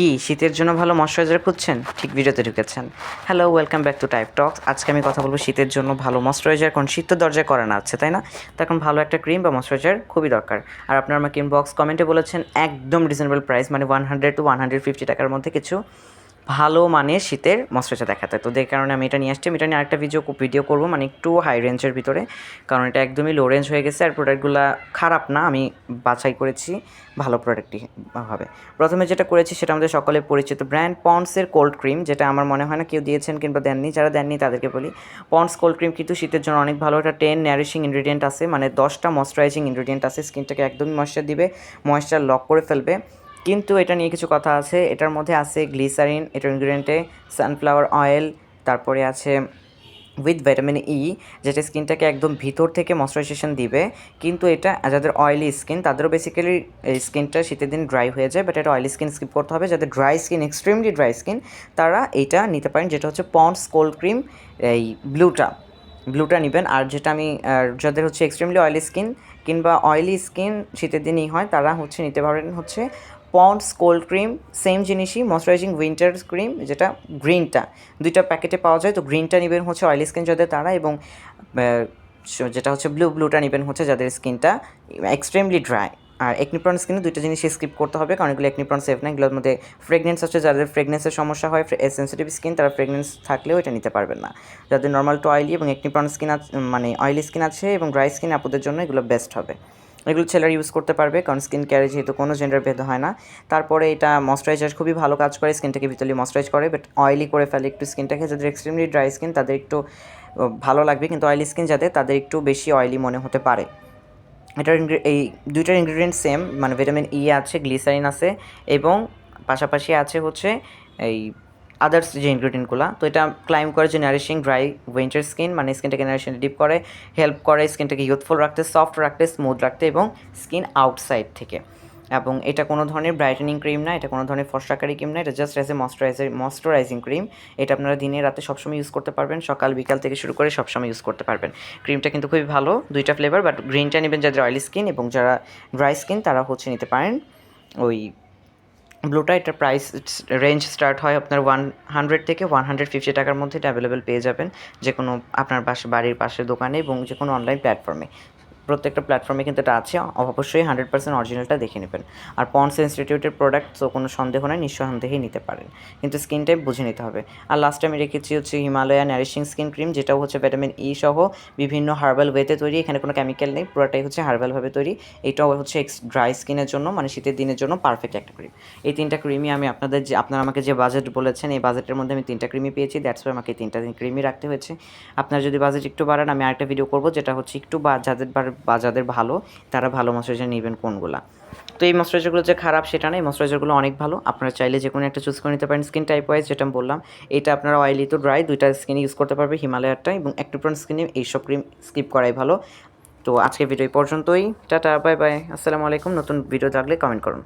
কি শীতের জন্য ভালো ময়শ্চারাইজার খুঁজছেন? ঠিক ভিডিওতে ঢুকেছেন। Hello welcome back to Type Talks আজকে আমি কথা বলব শীতের জন্য ভালো ময়শ্চারাইজার কারণ শীত তো দরজায় না আছে, তাই না? তখন ভালো একটা ক্রিম বা ময়শ্চারাইজার খুবই দরকার। আর আপনার আমাকে ইনবক্স কমেন্টে বলেছেন, একদম রিজনেবল প্রাইস মানে one hundred to one hundred fifty টাকার মধ্যে কিছু ভালো মানে শীতের ময়শ্চারাইজার দেখাতে। তো যে কারণে আমি এটা নিয়ে আসছি। এটা নিয়ে আরেকটা ভিডিও ভিডিও করব মানে একটু হাই রেঞ্জের ভিতরে। কারণ এটা একদমই লো রেঞ্জ হয়ে গেছে আর প্রোডাক্টগুলো খারাপ না। আমি বাছাই করেছি ভালো প্রোডাক্টই হবে। প্রথমে যেটা করেছি সেটা আমাদের সকলে পরিচিত ব্র্যান্ড পন্ডসের কোল্ড ক্রিম যেটা আমার মনে হয় না কেউ দিয়েছেন কিংবা দেননি। যারা দেননি তাদেরকে বলি। পন্ডস কোল্ড ক্রিম কিন্তু শীতের জন্য অনেক ভালো। একটা টেন ন্যারিশিং ইনগ্রিডিয়েন্ট আছে মানে দশটা ময়শ্চারাইজিং ইনগ্রিডিয়েন্ট আছে। স্কিনটাকে একদমই ময়শ্চার দিবে ময়শ্চার লক করে ফেলবে। কিন্তু এটা নিয়ে কিছু কথা আছে। এটার মধ্যে আছে গ্লিসারিন এটার ইনগ্রিডিয়েন্টে সানফ্লাওয়ার অয়েল, তারপরে আছে উইথ ভিটামিন ই, যেটা স্কিনটাকে একদম ভিতর থেকে ময়শ্চারাইজেশন দিবে। কিন্তু এটা, যাদের অয়েলি স্কিন, তাদেরও বেসিক্যালি স্কিনটা শীতের দিন ড্রাই হয়ে যায় বাট এটা অয়েলি স্কিন স্কিপ করতে হবে। যাদের dry skin extremely dry skin তারা এইটা নিতে পারেন, যেটা হচ্ছে পন্ডস কোল্ড ক্রিম, এই ব্লুটা। ব্লুটা নেবেন। আর যেটা আমি যাদের হচ্ছে এক্সট্রিমলি অয়েলি স্কিন কিংবা অয়েলি স্কিন শীতের দিনই হয়, তারা হচ্ছে নিতে পারেন হচ্ছে পন্ডস কোল্ড ক্রিম সেম জিনিসই ময়শ্চারাইজিং উইন্টার ক্রিম যেটা গ্রিনটা দুইটা প্যাকেটে পাওয়া যায়, তো গ্রিনটা নেবেন হচ্ছে অয়েলি স্কিন যাদের তারা এবং যেটা হচ্ছে ব্লু ব্লুটা নেবেন হচ্ছে যাদের স্কিনটা এক্সট্রিমলি ড্রাই আর একনিপ্রন স্কিনে দুইটা জিনিস স্কিপ করতে হবে, কারণ এগুলো একনিপ্রন সেফ না, এগুলোর মধ্যে ফ্রেগনেন্স আছে, যাদের ফ্রেগনেন্সের সমস্যা হয় সেন্সিটিভ স্কিন তারা ফ্রেগনেন্স থাকলেও এটা নিতে পারবেন না। যাদের নর্মাল টু অয়েলি এবং একনিপ্রন স্কিন মানে অয়েলি স্কিন আছে এবং ড্রাই স্কিন আপুদের জন্য এগুলো বেস্ট হবে। এগুলো ছেলেরা ইউজ করতে পারবে, কারণ স্কিন কেয়ারে যেহেতু কোনো জেন্ডার ভেদ হয় না। তারপরে এটা ময়শ্চারাইজার খুবই ভালো কাজ করে স্কিনটাকে ভিতরে ময়শ্চারাইজ করে বাট অয়েলি করে ফেলে একটু স্কিনটাকে যাদের এক্সট্রিমলি ড্রাই স্কিন তাদের একটু ভালো লাগবে, কিন্তু অয়েলি স্কিন যাদের, তাদের একটু বেশি অয়েলি মনে হতে পারে। এটার এই দুইটার ইনগ্রিডিয়েন্ট সেম মানে ভিটামিন ই আছে গ্লিসারিন আছে, এবং পাশাপাশি আছে হচ্ছে এই আদার্স যে ইনগ্রিডিয়েন্টগুলো তো এটা ক্লাইম করে যে নারিশিং ড্রাই উইন্টার স্কিন মানে স্কিনটাকে নারিশিং ডিপ করে হেল্প করে স্কিনটাকে ইউথফুল রাখতে সফট রাখতে স্মুথ রাখতে, এবং স্কিন আউটসাইড থেকে। এবং এটা কোনো ধরনের ব্রাইটেনিং ক্রিম না, এটা কোনো ধরনের ফর্সাকারি ক্রিম না, এটা just as a moisturizer moisturizing cream এটা আপনারা দিনে, রাতে সবসময় ইউজ করতে পারবেন, সকাল, বিকাল থেকে শুরু করে সবসময় ইউজ করতে পারবেন। ক্রিমটা কিন্তু খুবই ভালো, দুইটা ফ্লেভার বাট গ্রিনটা নেবেন যাদের অয়েলি স্কিন এবং যারা ড্রাই স্কিন তারা হচ্ছে নিতে পারেন ওই ব্লুটা এটার প্রাইস রেঞ্জ স্টার্ট হয় আপনার ওয়ান হান্ড্রেড থেকে ওয়ান হান্ড্রেড ফিফটি টাকার মধ্যে, এটা অ্যাভেলেবেল পেয়ে যাবেন যে কোনো আপনার পাশে বাড়ির পাশের দোকানে এবং যে কোনো অনলাইন প্ল্যাটফর্মে প্রত্যেকটা প্ল্যাটফর্মে কিন্তু এটা আছে। অবশ্যই হান্ড্রেড পার্সেন্ট অরিজিনালটা দেখে নেবেন। আর পন্স ইনস্টিটিউটের প্রোডাক্ট তো কোনো সন্দেহ নয় নিঃসন্দেহেই নিতে পারেন। কিন্তু স্কিন টাইপ বুঝে নিতে হবে। আর লাস্টে আমি রেখেছি হচ্ছে হিমালয়া ন্যারিশিং স্কিন ক্রিম যেটাও হচ্ছে ভিটামিন ই সহ বিভিন্ন হার্বাল ওয়েতে তৈরি। এখানে কোনো কেমিক্যাল নেই, পুরোটাই হচ্ছে হার্বালভাবে তৈরি। এটাও হচ্ছে ড্রাই স্কিনের জন্য মানে শীতের দিনের জন্য পারফেক্ট একটা ক্রিম এই তিনটা ক্রিমই আমি আপনাদের যে আপনারা আমাকে যে বাজেট বলেছেন, এই বাজেটের মধ্যে আমি তিনটা ক্রিমই পেয়েছি। দ্যাটস ওয়াই আমাকে তিনটা ক্রিমই রাখতে হয়েছে। আপনারা যদি বাজেট একটু বাড়ান, আমি আরেকটা ভিডিও করব, যেটা হচ্ছে একটু বা যাদের বা- যাদের ভালো, তারা ভালো ময়শ্চারাইজার নেবেন কোনগুলো? তো এই ময়শ্চারাইজারগুলো যে খারাপ, সেটা না, এই ময়শ্চারাইজারগুলো অনেক ভালো। আপনারা চাইলে যে কোনো একটা চুজ করে নিতে পারেন স্কিন টাইপ ওয়াইজ যেটা বললাম। এটা আপনারা অয়েলি তো ড্রাই দুইটা স্কিনে ইউজ করতে পারবে, হিমালয়ারটা এবং অ্যাক্টিপ্রন স্কিনে এইসব ক্রিম স্কিপ করাই ভালো। তো আজকে ভিডিও পর্যন্তই। টাটা বাই বাই আসসালামু আলাইকুম। নতুন ভিডিও থাকলে কমেন্ট করুন।